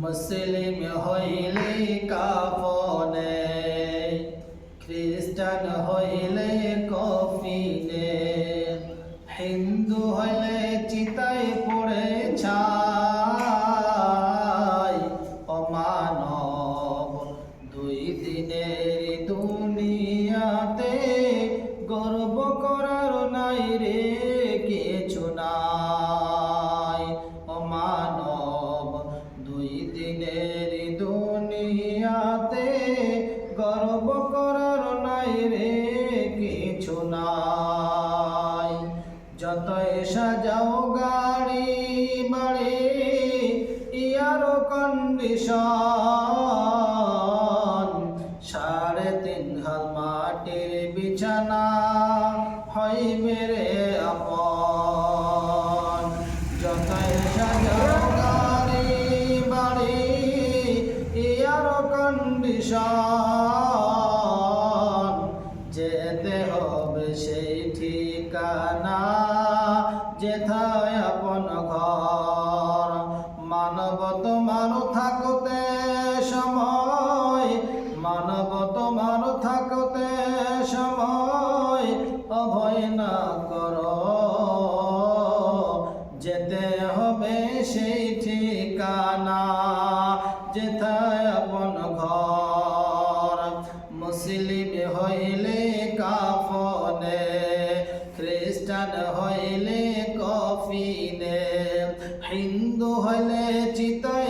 মুসলিম হইলে কাফনে খ্রিস্টান হইলে কফিনে হিন্দু হইলে চিতায় পড়ে ছাই গর্ব করার নাই রে, কিছু নাই। যতই সাজাও গাড়ি বাড়ি ইয়ারো কন্ডিশন সাড়ে তিন হাল মাটির বিছানা হইবে রে আপন। ঠিকানা, যেথায় আপন ঘর। মানব তোমার থাকতে সময় মানব তোমার থাকতে সময় অভয় না কর। যেতে হবে সেই ঠিকানা, যেথায় আপন ঘর। মুসলিম হইলে কাফনে খ্রিস্টান হইলে কফিনে হিন্দু হইলে চিতা